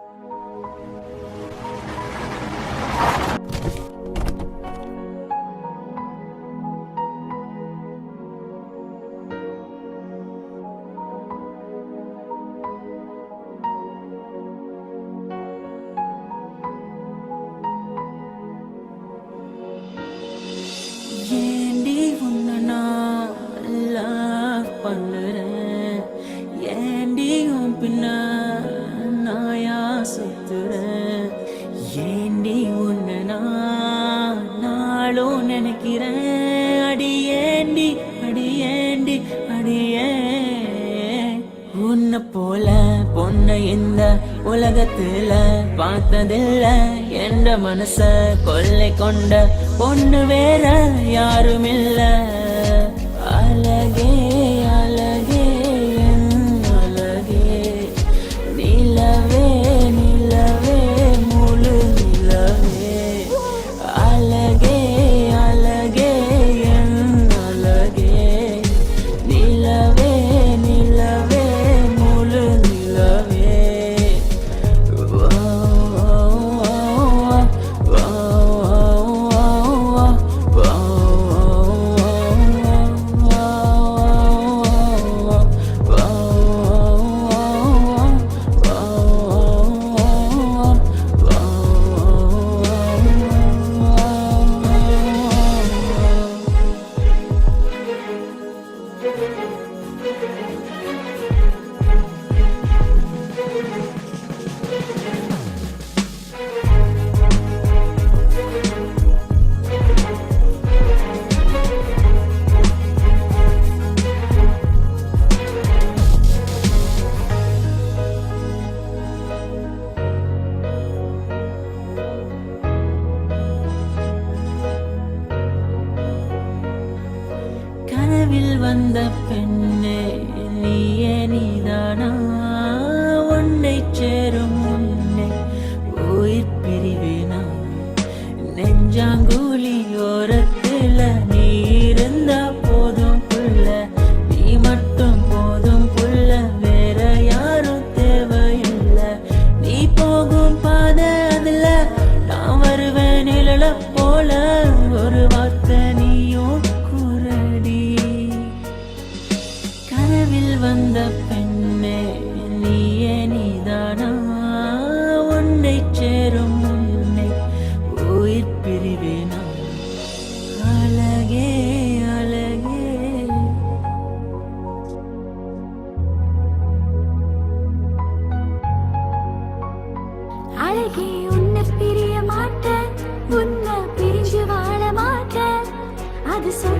you நாளும் நினைக்கிறேன். அடியேண்டி அடியேண்டி அடியே. உன்னை போல பொண்ணை இந்த உலகத்துல பார்த்ததில்ல. என்ற மனச கொள்ளை கொண்ட பொண்ணு வேற யாரும் கனவில் வந்த பெண்ணே நீயே நீதானா? உன்னை சேரும் முன்னே உயிர் பிரிவினா? நெஞ்சாங்கூலி ஓரத்தில் நீ இருந்த போதும் புள்ள. நீ மட்டும் போதும் புள்ள வேற யாரும் தேவையில்லை. நீ போகும் பாதை அதுல நான் வருவேன் நிழல போல. ஒரு அழகே உன்னை பிரிய மாட்டேன். உன்னை பிரிஞ்சு வாழ மாட்டேன். அது சொல்ல